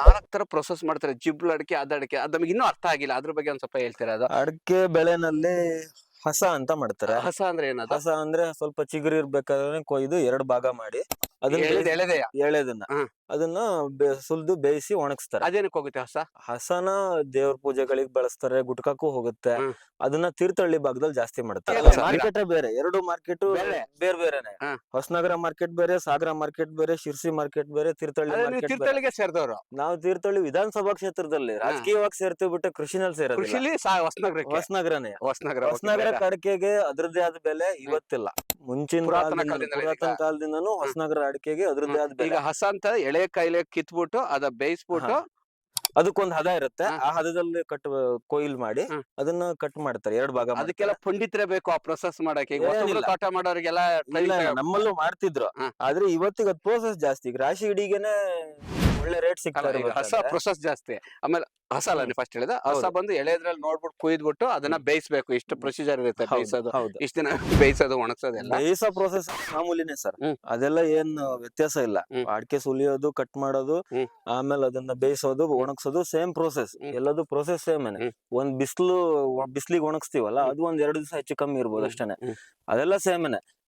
ನಾಲ್ಕು ತರ ಪ್ರೊಸೆಸ್ ಮಾಡ್ತಾರೆ. ಜಿಬ್ಳು ಅಡಿಕೆ ಅದ ಅಡಿಕೆ. ಅದು ನಮಗೆ ಇನ್ನೂ ಅರ್ಥ ಆಗಿಲ್ಲ. ಅದ್ರ ಬಗ್ಗೆ ಒಂದ್ ಸ್ವಲ್ಪ ಹೇಳ್ತೀರಾ ಅದು? ಅಡಿಕೆ ಬೆಳೆನಲ್ಲಿ ಹಸ ಅಂತ ಮಾಡ್ತಾರೆ. ಹಸ ಅಂದ್ರೆ ಏನದು? ಹಸ ಅಂದ್ರೆ ಸ್ವಲ್ಪ ಚಿಗುರು ಇರ್ಬೇಕಾದ್ರೆ ಕೊಯ್ದು ಎರಡು ಭಾಗ ಮಾಡಿ ಅದನ್ನ ಎಳೆದೆಯ? ಎಳೆದನ್ನ ಅದನ್ನ ಸುಲ್ದು ಬೇಯಿಸಿ ಒಣಗಿಸ್ತಾರೆ. ಅದೇನಕ್ಕೆ ಹೋಗುತ್ತೆ ಹಸ? ಹಸನ ದೇವ್ರ ಪೂಜೆಗಳಿಗೆ ಬಳಸ್ತಾರೆ ಗುಟ್ಕಕ್ಕೂ ಹೋಗುತ್ತೆ. ಅದನ್ನ ತೀರ್ಥಹಳ್ಳಿ ಭಾಗದಲ್ಲಿ ಜಾಸ್ತಿ ಮಾಡ್ತಾರೆ. ಮಾರ್ಕೆಟ್ ಬೇರೆ ಎರಡು ಮಾರ್ಕೆಟ್ ಬೇರೆ. ಬೇರೆ ಬೇರೆನೆ. ಹೊಸನಗರ ಮಾರ್ಕೆಟ್ ಬೇರೆ ಸಾಗರ ಮಾರ್ಕೆಟ್ ಬೇರೆ ಶಿರ್ಸಿ ಮಾರ್ಕೆಟ್ ಬೇರೆ ತೀರ್ಥಹಳ್ಳಿ ತೀರ್ಥಹಳ್ಳಿಗೆ ಸೇರಿದವರು? ನಾವು ತೀರ್ಥಹಳ್ಳಿ ವಿಧಾನಸಭಾ ಕ್ಷೇತ್ರದಲ್ಲಿ. ರಾಜಕೀಯವಾಗಿ ಸೇರ್ತೀವಿ ಬಿಟ್ಟು ಕೃಷಿನಲ್ಲಿ ಸೇರೋದು ಹೊಸನಗರನೇ. ಹೊಸನಗರ ಹೊಸನಗರ ಕಡಕೆಗೆ ಅದ್ರದ್ದೇ ಆದ ಬೆಲೆ ಇವತ್ತಿಲ್ಲ. ಮುಂಚಿನ ಪುರಾತನ ಕಾಲದಿಂದಲೇ. ಕಾಲದಿಂದನೂ ಹೊಸನಗರ ಅಡಿಕೆಗೆ ಅದ್ರದ್ದೇ ಆದ ಈಗ ಬೆಲೆ ಹಸ ಅಂತ ಎಳೆ ಕಾಯಿಲೆ ಕಿತ್ಬಿಟ್ಟು ಅದ ಬೇಯಿಸ್ಬಿಟ್ಟು ಅದಕ್ಕೊಂದ್ ಹದ ಇರುತ್ತೆ. ಹಾ. ಆ ಹದದಲ್ಲಿ ಕಟ್ ಕೊಯ್ಲ್ ಮಾಡಿ ಹ್ಮ್. ಅದನ್ನ ಕಟ್ ಮಾಡ್ತಾರೆ. ಎರಡ್ ಭಾಗ ಅದಕ್ಕೆಲ್ಲ ಪಂಡಿತರೇ ಬೇಕು ಆ ಪ್ರೊಸೆಸ್ ಮಾಡಕ್ಕೆ. ಈಗ ಹೊಸಬ್ರು ಏನಿಲ್ಲ. ತೋಟ ಮಾಡೋರಿಗೆಲ್ಲ ಇಲ್ಲ, ನಮ್ಮಲ್ಲೂ ಮಾಡ್ತಿದ್ರು. ಹಾ. ಆದ್ರೆ ಇವತ್ತಿಗೆ ಅದ್ ಪ್ರೋಸೆಸ್ ಜಾಸ್ತಿ. ಈಗ ರಾಶಿ ಇಡಿಗೆನೆ ಒಳ್ಳೆ ರೇಟ್ ಸಿಗ್ತಾ ಅಲ್ಲ, ಈಗ ಹಸ ಇರ್ಬೇಕಾದ್ರೆ ಪ್ರೊಸೆಸ್ ಜಾಸ್ತಿ. ಆಮೇಲೆ ಹಸ ಅಲ್ಲ ನೀವು ಫಸ್ಟ್ ಹೇಳಿದ ಹಸ. ಬಂದು ಎಳೆದ್ರಲ್ಲಿ ನೋಡ್ಬಿಟ್ಟು ಕುಯ್ದ್ಬಿಟ್ಟು ಅದನ್ನ ಬೇಯಿಸ್ಬೇಕು. ಇಷ್ಟು ಪ್ರೊಸೀಜರ್ ಇರುತ್ತೆ ಬೇಯಿಸೋದು. ಹೌದು. ಇಷ್ಟ ದಿನ ಬೇಯಿಸೋದು ಒಣಗ್ಸೋದೆಲ್ಲ. ಬೇಯಿಸೋ ಪ್ರೋಸೆಸ್ ಮಾಮೂಲಿನೇ ಸರ್. ಹ್ಮ್. ಅದೆಲ್ಲ ಏನ್ ವ್ಯತ್ಯಾಸ ಇಲ್ಲ. ಹ್ಮ್. ಅಡಿಕೆ ಸುಲಿಯೋದು ಕಟ್ ಮಾಡೋದು ಹ್ಮ್. ಆಮೇಲೆ ಅದನ್ನ ಬೇಯಿಸೋದು ಒಣಗ್ಸೋದು ಸೇಮ್ ಪ್ರೋಸೆಸ್ ಹ್ಮ್. ಎಲ್ಲದು ಪ್ರೋಸೆಸ್ ಸೇಮ್ ಹ್ಮ್. ಒಂದ್ ಬಿಸಿಲು ಬಿಸ್ಲಿಗೆ ಒಣಗಿಸ್ತೀವಲ್ಲ ಅದು ಒಂದ್ ಎರಡು ದಿವಸ ಹೆಚ್ಚು ಕಮ್ಮಿ ಇರ್ಬೋದು ಹ್ಮ್. ಅಷ್ಟೇನೆ. ಅದೆಲ್ಲ ಸೇಮ್ ಸೇಮೇನೆ